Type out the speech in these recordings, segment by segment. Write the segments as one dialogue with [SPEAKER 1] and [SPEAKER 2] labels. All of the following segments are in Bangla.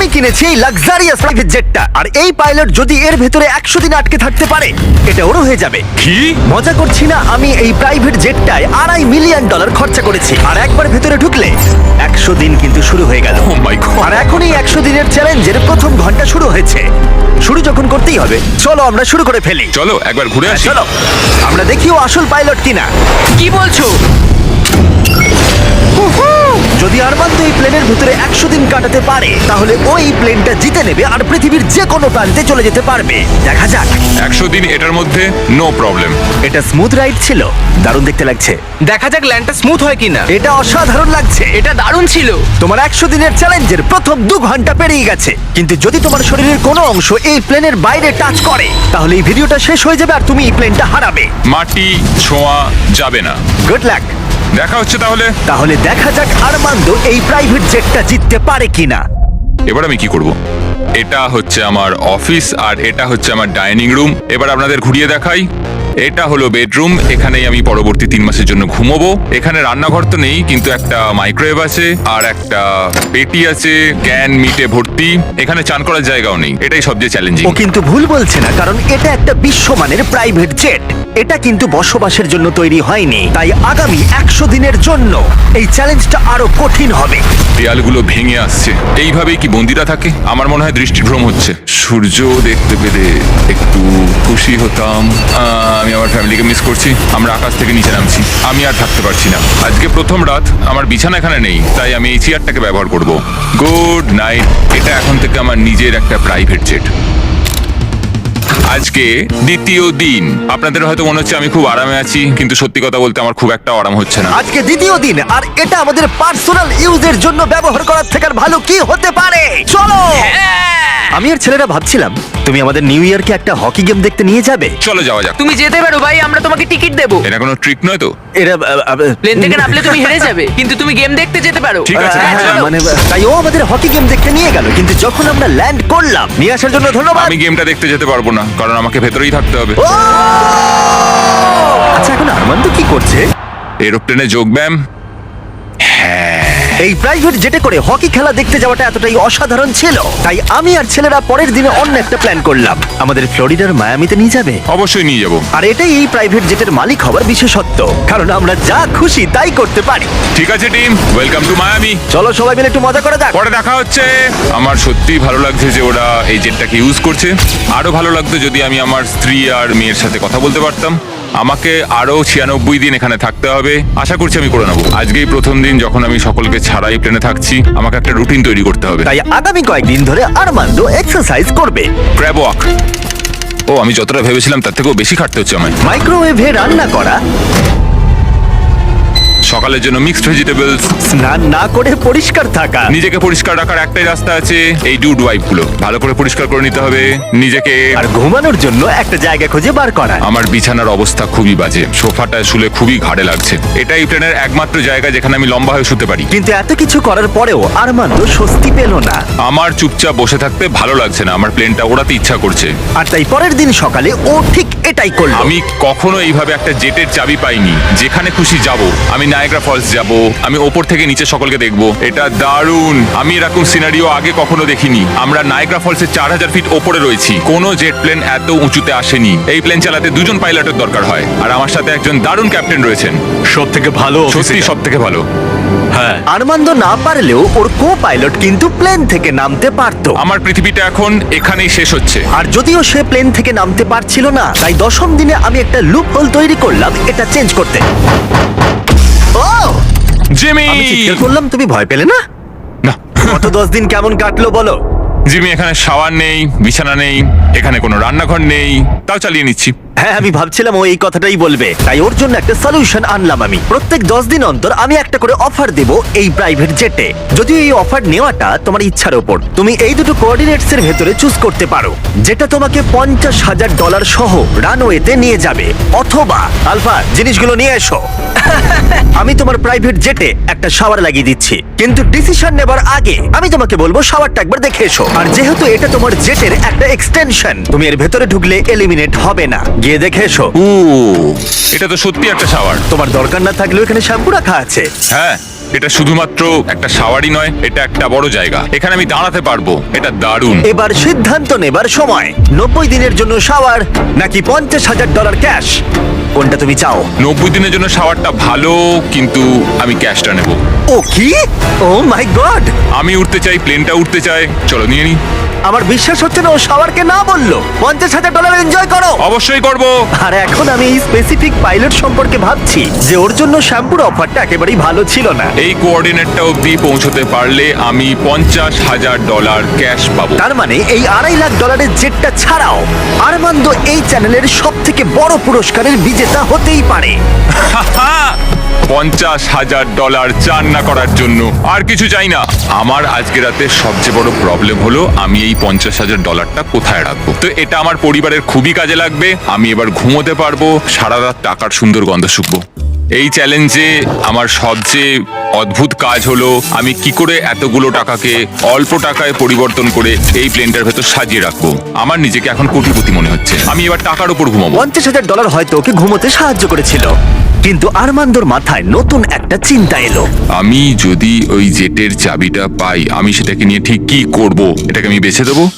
[SPEAKER 1] আমি কিনেছি এই লাক্সারিয়াস প্রাইভেট জেটটা আর এই পাইলট যদি এর ভেতরে একশো দিন আটকে থাকতে পারে এটা ওরও হয়ে যাবে।
[SPEAKER 2] কি?
[SPEAKER 1] মজা করছি না আমি এই প্রাইভেট জেটটায় আড়াই মিলিয়ন ডলার খরচা করেছি। আর একবার ভেতরে ঢুকলে একশো দিন কিন্তু শুরু হয়ে গেল।
[SPEAKER 2] ও মাই গড
[SPEAKER 1] আর এখনই একশো দিনের চ্যালেঞ্জের প্রথম ঘণ্টা শুরু হয়েছে। শুরু যখন করতেই হবে চলো আমরা শুরু করে ফেলি।
[SPEAKER 2] চলো একবার ঘুরে
[SPEAKER 1] হ্যাঁ,
[SPEAKER 2] আসি।
[SPEAKER 1] চলো। আমরা দেখিও আসল পাইলট কিনা।
[SPEAKER 3] কি বলছো?
[SPEAKER 1] যদি আরমান্দ এই প্লেনের ভিতরে একশো দিন কাটাতে পারে তাহলে ওই প্লেনটা জিতে নেবে আর পৃথিবীর যে কোনো প্রান্তে চলে যেতে পারবে। দেখা যাক।
[SPEAKER 2] একশো দিন এটার মধ্যে নো প্রবলেম
[SPEAKER 1] এটা স্মুথ রাইড ছিল। দারুণ দেখতে লাগছে।
[SPEAKER 3] দেখা যাক ল্যান্ডটা স্মুথ হয় কিনা।
[SPEAKER 1] এটা অসাধারণ লাগছে।
[SPEAKER 3] এটা দারুণ ছিল।
[SPEAKER 1] তোমার একশো দিনের চ্যালেঞ্জের প্রথম দু ঘণ্টা পেরিয়ে গেছে। কিন্তু যদি তোমার শরীরের কোনো অংশ এই প্লেনের বাইরে টাচ করে তাহলে এই ভিডিওটা শেষ হয়ে যাবে আর তুমি এই প্লেনটা হারাবে।
[SPEAKER 2] মাটি ছোঁয়া যাবে না।
[SPEAKER 1] গুড লাক
[SPEAKER 2] দেখা হচ্ছে তাহলে?
[SPEAKER 1] তাহলে দেখা যাক আরমান্দ এই প্রাইভেট জেটটা জিততে পারে কিনা।
[SPEAKER 2] এবার আমি কি করব? এটা হচ্ছে আমার অফিস আর এটা হচ্ছে আমার ডাইনিং রুম এবার আপনাদের ঘুরিয়ে দেখাই। এটা হলো বেডরুম এখানেই আমি পরবর্তী তিন মাসের জন্য ঘুমোবো। এখানে রান্নাঘর তো নেই কিন্তু একটা মাইক্রোওয়েভ আছে আর একটা পেটি আছে ক্যান মিটে ভর্তি। এখানে চান করার জায়গাও নেই এটাই সবচেয়ে চ্যালেঞ্জিং
[SPEAKER 1] ও কিন্তু ভুল বলছে না কারণ এটা একটা বিশ্বমানের প্রাইভেট জেট এটা কিন্তু বসবাসের জন্য তৈরি হয়নি তাই আগামী একশো দিনের জন্য এই চ্যালেঞ্জটা আরও কঠিন হবে।
[SPEAKER 2] দেয়ালগুলো ভেঙে আসছে। এইভাবেই কি বন্দিরা থাকে? আমার মনে হয় দৃষ্টিভ্রম হচ্ছে। সূর্য দেখতে পেলে একটু খুশি হতাম আমি আমার ফ্যামিলিকে মিস করছি আমরা আকাশ থেকে নিচে নামছি। আমি আর থাকতে পারছি না। আজকে প্রথম রাত আমার বিছানা এখানে নেই তাই আমি এই চেয়ারটাকে ব্যবহার করব। গুড নাইট এটা এখন থেকে আমার নিজের একটা প্রাইভেট জেট আজকে দ্বিতীয় দিন। আপনাদের হয়তো মনে হচ্ছে আমি খুব আরামে আছি কিন্তু সত্যি কথা বলতে আমার খুব একটা আরাম হচ্ছে না।
[SPEAKER 1] আজকে দ্বিতীয় দিন আর এটা আমাদের পার্সোনাল ইউজের জন্য ব্যবহার করার থেকে আর ভালো কি হতে পারে? চলো! আমি আর ছেলেরা ভাবছিলাম তুমি আমাদের নিউ ইয়ারকে একটা হকি গেম দেখতে নিয়ে যাবে?
[SPEAKER 2] চলো যাওয়া যাক।
[SPEAKER 3] তুমি যেতে পারো ভাই আমরা তোমাকে টিকিট দেবো।
[SPEAKER 2] এটা কোনো ট্রিক নয় তো?
[SPEAKER 1] এরা আ, আ,
[SPEAKER 3] প্লেন থেকে নামলে তুমি হেরে যাবে কিন্তু তুমি গেম দেখতে যেতে পারো।
[SPEAKER 2] ঠিক আছে,
[SPEAKER 1] হ্যাঁ, মানে তাই ও আমাদের হকি গেম দেখতে নিয়ে গেল কিন্তু যখন আমরা ল্যান্ড করলাম নিয়ে আসার জন্য ধন্যবাদ।
[SPEAKER 2] আমি গেমটা দেখতে যেতে পারব না কারণ আমাকে ভেতরেই থাকতে হবে।
[SPEAKER 1] ও! আচ্ছা এখন আরমান্দ কি করছে?
[SPEAKER 2] এরোপ্লেনে যোগব্যায়াম
[SPEAKER 1] এই প্রাইভেট জেটে করে হকি খেলা দেখতে যাওয়াটা এতটাই অসাধারণ ছিল তাই আমি আর ছেলেরা পরের দিনে অন্য একটা প্ল্যান করলাম। আমাদের ফ্লোরিডার মায়ামিতে নিয়ে যাবে।
[SPEAKER 2] অবশ্যই নিয়ে যাব।
[SPEAKER 1] আর এটাই এই প্রাইভেট জেটের মালিক হবার বিশেষত্ব কারণ আমরা যা খুশি তাই করতে পারি।
[SPEAKER 2] ঠিক আছে টিম। ওয়েলকাম টু মায়ামি
[SPEAKER 1] চলো সবাই মিলে একটু মজা করা যাক।
[SPEAKER 2] পরে দেখা হচ্ছে। আমার সত্যিই ভালো লাগছে যে ওরা এই জেটটাকে ইউজ করছে। আরও ভালো লাগতো যদি আমি আমার স্ত্রী আর মেয়ের সাথে কথা বলতে পারতাম। আমাকে আরও ছিয়ানব্বই দিন এখানে থাকতে হবে। আশা করছি আমি করে নেব। আজকেই প্রথম দিন যখন আমি সকলকে ছাড়াই প্লেনে থাকছি আমাকে একটা রুটিন তৈরি করতে হবে।
[SPEAKER 1] তাই আগামী কয়েকদিন ধরে আরমান্দ এক্সারসাইজ করবে।
[SPEAKER 2] ক্র্যাব ওয়াক ও আমি যতটা ভেবেছিলাম তার থেকেও বেশি খাটতে হচ্ছে আমায়।
[SPEAKER 1] মাইক্রোওয়েভে রান্না করা।
[SPEAKER 2] সকালের জন্য মিক্সড ভেজিটেবলস
[SPEAKER 1] স্নান না করে পরিষ্কার থাকা।
[SPEAKER 2] নিজেকে পরিষ্কার রাখার একটাই রাস্তা আছে এই ডুড ওয়াইপগুলো। ভালো করে পরিষ্কার করে নিতে হবে নিজেকে
[SPEAKER 1] আর ঘুমানোর জন্য একটা জায়গা খুঁজে বার করা।
[SPEAKER 2] আমার বিছানার অবস্থা খুবই বাজে সোফাটায় শুলে খুবই ঘাড়ে লাগছে। এটাই প্লেনের একমাত্র জায়গা যেখানে আমি লম্বা হয়ে শুতে পারি।
[SPEAKER 1] কিন্তু এত কিছু করার পরেও আরমান্দ স্বস্তি পেল না।
[SPEAKER 2] আমার চুপচাপ বসে থাকতে ভালো লাগছে না আমার প্লেনটা ওড়াতে ইচ্ছা করছে।
[SPEAKER 1] আর তাই পরের দিন সকালে ও ঠিক এটাই করল।
[SPEAKER 2] আমি কখনো এইভাবে একটা জেটের চাবি পাইনি যেখানে খুশি যাব আমি নায়গ্রা ফলস যাব। আমি ওপর থেকে নিচে সকলকে দেখব। এটা দারুণ। আমি এরকম সিনারিও আগে কখনো দেখিনি। আমরা নায়গ্রা ফলসের চার হাজার ফিট ওপরে রয়েছি। কোনো জেট প্লেন এত উঁচুতে আসেনি। এই প্লেন চালাতে দুজন পাইলটের দরকার হয়। আর আমার সাথে একজন দারুণ ক্যাপ্টেন রয়েছেন।
[SPEAKER 4] সব থেকে ভালো
[SPEAKER 2] সত্যি সব থেকে ভালো।
[SPEAKER 4] হ্যাঁ।
[SPEAKER 1] আরমান্দ না পারলেও ওর কো পাইলট কিন্তু প্লেন থেকে নামতে পারতো।
[SPEAKER 2] আমার পৃথিবীটা এখন এখানেই শেষ হচ্ছে।
[SPEAKER 1] আর যদিও সে প্লেন থেকে নামতে পারছিল না তাই দশম দিনে আমি একটা লুপ হোল তৈরি করলাম এটা চেঞ্জ করতে। ও!
[SPEAKER 2] জিমি!
[SPEAKER 1] আমি চিৎকার করলাম তুমি ভয় পেলে না?
[SPEAKER 2] না।
[SPEAKER 1] গত দশ দিন কেমন কাটলো বলো?
[SPEAKER 2] জিমি এখানে শাওয়ার নেই বিছানা নেই এখানে কোনো রান্নাঘর নেই। তাও চালিয়ে নিচ্ছি।
[SPEAKER 1] হ্যাঁ আমি ভাবছিলাম ও এই কথাটাই বলবে। তাই ওর জন্য একটা সলিউশন আনলাম আমি। প্রত্যেক দশ দিন অন্তর আমি একটা করে অফার দেব এই প্রাইভেট জেটে যদিও এই অফার নেওয়াটা তোমার ইচ্ছার ওপর। তুমি এই দুটো কোঅর্ডিনেটস এর ভেতরে চুজ করতে পারো। যেটা তোমাকে পঞ্চাশ হাজার ডলার সহ রানওয়েতে নিয়ে যাবে। অথবা আলফা জিনিসগুলো নিয়ে এসো। আমি তোমার প্রাইভেট জেটে একটা শাওয়ার লাগিয়ে দিচ্ছি। কিন্তু ডিসিশন নেবার আগে আমি তোমাকে বলব শাওয়ারটা একবার দেখে এসো। আর যেহেতু এটা তোমার জেটের একটা এক্সটেনশন তুমি এর ভেতরে ঢুকলে এলিমিনেট হবে না। গিয়ে দেখে এসো।
[SPEAKER 2] ও এটা তো সত্যি একটা শাওয়ার
[SPEAKER 1] তোমার দরকার না থাকলেও এখানে শ্যাম্পু রাখা আছে।
[SPEAKER 2] হ্যাঁ। এটা শুধুমাত্র একটা শাওয়ারই নয় এটা একটা বড় জায়গা। এখানে আমি দাঁড়াতে পারব এটা দারুণ।
[SPEAKER 1] এবার সিদ্ধান্ত নেবার সময়। নব্বই দিনের জন্য শাওয়ার নাকি পঞ্চাশ হাজার ডলার ক্যাশ? কোনটা তুমি চাও?
[SPEAKER 2] নব্বই দিনের জন্য শাওয়ারটা ভালো কিন্তু আমি ক্যাশটা নেব।
[SPEAKER 1] ও কি? Oh my God!
[SPEAKER 2] আমি উঠতে চাই প্লেনটা উঠতে চাই। চলো নিয়ে নি।
[SPEAKER 1] আমার বিশ্বাস হচ্ছে না ও সবারকে না বলল। পঞ্চাশ হাজার ডলার এনজয় করো।
[SPEAKER 2] অবশ্যই করব।
[SPEAKER 1] আর এখন আমি এই স্পেসিফিক পাইলট সম্পর্কে ভাবছি যে ওর জন্য শ্যাম্পুর অফারটা একেবারেই ভালো ছিল না।
[SPEAKER 2] এই কোঅর্ডিনেটটা অবধি পৌঁছতে পারলে আমি পঞ্চাশ হাজার ডলার ক্যাশ পাবো।
[SPEAKER 1] তার মানে এই আড়াই লাখ ডলারের জেটটা ছাড়াও আরমান্দ এই চ্যানেলের সব থেকে বড় পুরস্কারের বিজেতা হতেই পারে।
[SPEAKER 2] পঞ্চাশ হাজার ডলার চান না করার জন্য। আর কিছু চাই না। আমার আজকে রাতে সবচেয়ে বড় প্রবলেম হলো আমি এই পঞ্চাশ হাজার ডলারটা কোথায় রাখব? তো এটা আমার পরিবারের খুবই কাজে লাগবে। আমি এবার ঘুমোতে পারব। সারা রাত টাকার সুন্দর গন্ধ শুকবো। এই চ্যালেঞ্জে আমার সবচেয়ে অদ্ভুত কাজ হলো আমি কি করে এতগুলো টাকাকে অল্প টাকায় পরিবর্তন করে এই প্লেনটার ভেতর সাজিয়ে রাখব? আমার নিজেকে এখন কোটিপতি মনে হচ্ছে। আমি এবার টাকার উপর ঘুমাবো।
[SPEAKER 1] পঞ্চাশ হাজার ডলার হয়তো ওকে ঘুমোতে সাহায্য করেছিল। কিন্তু আরমান্দর মাথায় নতুন একটা চিন্তা এলো।
[SPEAKER 2] আমি যদি ওই জেটের চাবিটা পাই আমি সেটাকে নিয়ে ঠিক কি করব? এটাকে আমি বেছে দেবো?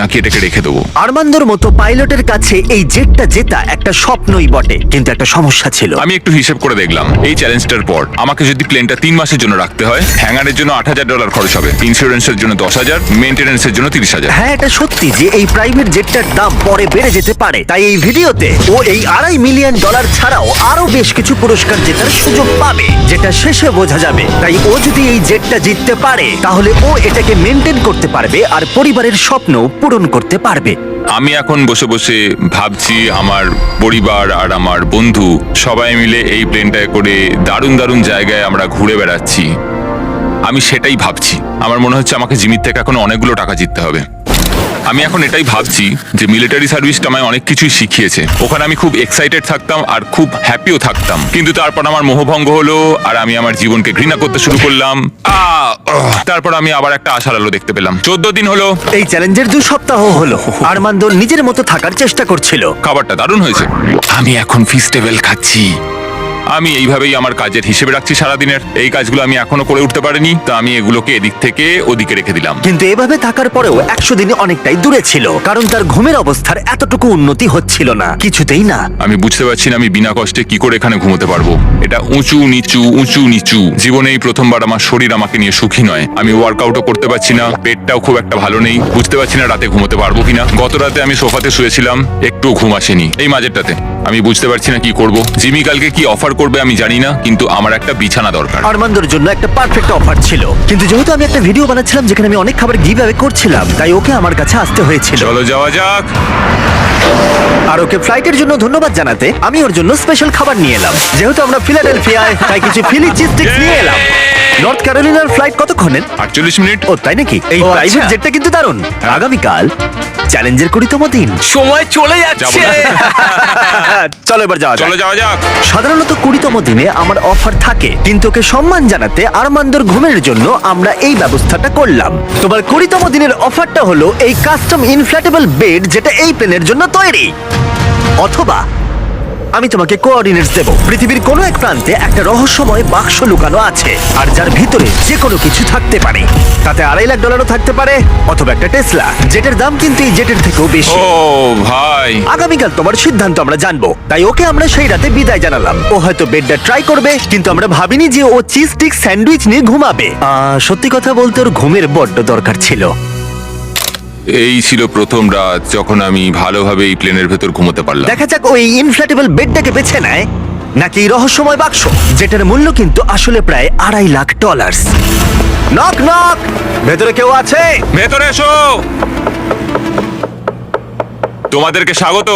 [SPEAKER 2] নাকি এটাকে রেখে দেবো?
[SPEAKER 1] আরমান্দর মতো পাইলটের কাছে এই জেটটা জেতা একটা স্বপ্নই বটে কিন্তু একটা সমস্যা ছিল।
[SPEAKER 2] আমি একটু হিসেব করে দেখলাম এই চ্যালেঞ্জটার পর। আমাকে যদি প্লেনটা তিন মাসের জন্য রাখতে হয় হ্যাঙ্গারের জন্য আট হাজার ডলার খরচ হবে ইন্স্যুরেন্সের জন্য দশ হাজার মেনটেন্যান্সের জন্য তিরিশ হাজার।
[SPEAKER 1] হ্যাঁ এটা সত্যি যে এই প্রাইভেট জেটটার দাম পরে বেড়ে যেতে পারে। তাই এই ভিডিওতে ও এই আড়াই মিলিয়ন ডলার ছাড়াও আরও বেশ কিছু পুরস্কার জেতার সুযোগ পাবে যেটা শেষে বোঝা যাবে। তাই ও যদি এই জেটটা জিততে পারে তাহলে ও এটাকে মেনটেন করতে পারবে আর পরিবারের স্বপ্ন পূরণ করতে পারবে।
[SPEAKER 2] আমি এখন বসে বসে ভাবছি আমার পরিবার আর আমার বন্ধু সবাই মিলে এই প্লেনটায় করে দারুণ দারুণ জায়গায় আমরা ঘুরে বেড়াচ্ছি। আমি সেটাই ভাবছি। আমার মনে হচ্ছে আমাকে জিমির থেকে এখন অনেকগুলো টাকা জিততে হবে। আমি এখন এটাই ভাবছি যে মিলিটারি সার্ভিসটা আমায় অনেক কিছুই শিখিয়েছে। ওখানে আমি খুব এক্সাইটেড থাকতাম আর খুব হ্যাপিও থাকতাম। কিন্তু তারপর আমার মোহভঙ্গ হলো আর আমি আমার জীবনকে ঘৃণা করতে শুরু করলাম। তারপর আমি আবার একটা আশার আলো দেখতে পেলাম। চোদ্দ দিন হলো।
[SPEAKER 1] এই চ্যালেঞ্জের দু সপ্তাহ হলো। আরমান্দ নিজের মতো থাকার চেষ্টা করছিল।
[SPEAKER 2] খাবারটা দারুণ হয়েছে। আমি এখন ফিস্টেবল খাচ্ছি। আমি এইভাবেই আমার কাজের হিসেবে রাখছি সারাদিনের। এই কাজগুলো আমি এখনও করে উঠতে পারিনি তো আমি এগুলোকে এদিক থেকে ওদিকে রেখে দিলাম।
[SPEAKER 1] কিন্তু এভাবে থাকার পরেও একশো দিনে অনেকটাই দূরে ছিল কারণ তার ঘুমের অবস্থার এতটুকু উন্নতি হচ্ছিল না। কিছুতেই না।
[SPEAKER 2] আমি বুঝতে পারছি না আমি বিনা কষ্টে কি করে এখানে ঘুমোতে পারব। এটা উঁচু নিচু উঁচু নিচু। জীবনে এই প্রথমবার আমার শরীর আমাকে নিয়ে সুখী নয়। আমি ওয়ার্কআউটও করতে পারছি না পেটটাও খুব একটা ভালো নেই। বুঝতে পারছি না রাতে ঘুমোতে পারব কিনা। গত রাতে আমি সোফাতে শুয়েছিলাম একটু ঘুম আসেনি। এই মাঝেরটাতে। আমি বুঝতে পারছি না কি করব। জিমি কালকে কি অফার করবে আমি জানি না কিন্তু আমার একটা বিছানা দরকার।
[SPEAKER 1] আরমান্দর জন্য একটা পারফেক্ট অফার ছিল। কিন্তু যেহেতু আমি একটা ভিডিও বানাচ্ছিলাম যেখানে আমি অনেক খাবার গিভ অ্যাওয়ে করছিলাম তাই ওকে আমার কাছে আসতে হয়েছিল।
[SPEAKER 2] চলো যাওয়া যাক।
[SPEAKER 1] আর ওকে ফ্লাইটের জন্য ধন্যবাদ জানাতে আমি ওর জন্য স্পেশাল খাবার নিয়ে এলাম। যেহেতু আমরা ফিলাডেলফিয়ায় তাই কিছু ফিলি চিজ স্টিক্স নিয়ে এলাম। নর্থ ক্যারোলিনার ফ্লাইট কতক্ষণের?
[SPEAKER 2] আটচল্লিশ মিনিট।
[SPEAKER 1] ও তাই নাকি? এই প্রাইভেট
[SPEAKER 3] আচ্ছা।
[SPEAKER 1] জেটটা কিন্তু দারুণ। আগামীকাল চ্যালেঞ্জের কুড়িতম দিন।
[SPEAKER 3] সময় চলে যাচ্ছে।
[SPEAKER 1] চলো এবার যাওয়া যাক।
[SPEAKER 2] চলো যাওয়া যাক।
[SPEAKER 1] সাধারণত কুড়িতম দিনে আমার অফার থাকে কিন্তু ওকে সম্মান জানাতে আরমান্দর ঘুমের জন্য আমরা এই ব্যবস্থাটা করলাম। তোমার কুড়িতম দিনের অফারটা হলো এই কাস্টম ইনফ্ল্যাটেবল বেড যেটা এই প্লেনের জন্য তৈরি। অথবা আমি তোমাকে কোঅর্ডিনেটস দেব। পৃথিবীর কোনো এক প্রান্তে একটা রহস্যময় বাক্স লুকানো আছে আর যার ভিতরে যে কোনো কিছু থাকতে পারে। তাতে আড়াই লাখ ডলারও থাকতে পারে অথবা একটা টেসলা যেটার দাম কিন্তু এই জেটের থেকেও বেশি।
[SPEAKER 2] ও ভাই।
[SPEAKER 1] আগামীকাল তোমার সিদ্ধান্ত আমরা জানব। তাই ওকে আমরা সেই রাতে বিদায় জানালাম। ও হয়তো বেডটা ট্রাই করবে কিন্তু আমরা ভাবিনি যে ও চিজ স্টিক স্যান্ডউইচ নিয়ে ঘুমাবে। আহ, সত্যি কথা বলতে ওর ঘুমের বড্ড দরকার ছিল।
[SPEAKER 2] এই ছিল প্রথম রাত যখন আমি ভালোভাবে এই প্লেনের ভেতর ঘুমোতে পারলাম।
[SPEAKER 1] দেখা যাক ওই ইনফ্ল্যাটেবল বেডটাকে বেছে নেয় নাকি রহস্যময় বাক্স যেটার মূল্য কিন্তু আসলে প্রায় আড়াই লাখ ডলার নক নক ভেতরে কেউ আছে?
[SPEAKER 2] ভেতরে এসো! তোমাদেরকে স্বাগত।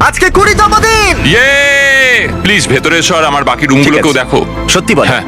[SPEAKER 1] আজকে কুড়িতম দিন!
[SPEAKER 2] ইয়ে! প্লিজ ভেতরে এসো আর আমার বাকি রুমগুলোকেও দেখো।
[SPEAKER 1] সত্যি বল।
[SPEAKER 2] হ্যাঁ।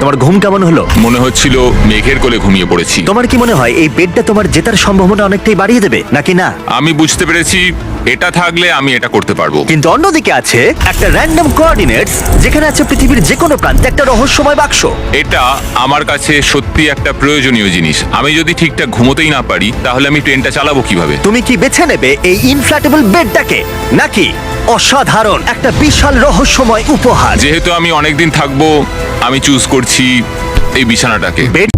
[SPEAKER 1] তোমার ঘুম কেমন হলো?
[SPEAKER 2] মনে হচ্ছিল মেঘের কোলে ঘুমিয়ে পড়েছি।
[SPEAKER 1] তোমার কি মনে হয় এই বেডটা তোমার জেতার সম্ভাবনা অনেকটাই বাড়িয়ে দেবে? নাকি না?
[SPEAKER 2] আমি বুঝতে পেরেছি এটা থাকলে আমি এটা করতে পারব।
[SPEAKER 1] কিন্তু অন্যদিকে আছে একটা র্যান্ডম কোঅর্ডিনেটস যেখানে আছে পৃথিবীর যে কোনো প্রান্তে একটা রহস্যময় বাক্স।
[SPEAKER 2] এটা আমার কাছে সত্যি একটা প্রয়োজনীয় জিনিস। আমি যদি ঠিকঠাক ঘুমোতেই না পারি তাহলে আমি ট্রেনটা চালাবো কীভাবে?
[SPEAKER 1] তুমি কি বেছে নেবে এই ইনফ্ল্যাটেবল বেডটাকে নাকি অসাধারণ একটা বিশাল রহস্যময় উপহার?
[SPEAKER 2] যেহেতু আমি অনেকদিন থাকব আমি চুজ করছি এই বিছানাটাকে।
[SPEAKER 1] বেড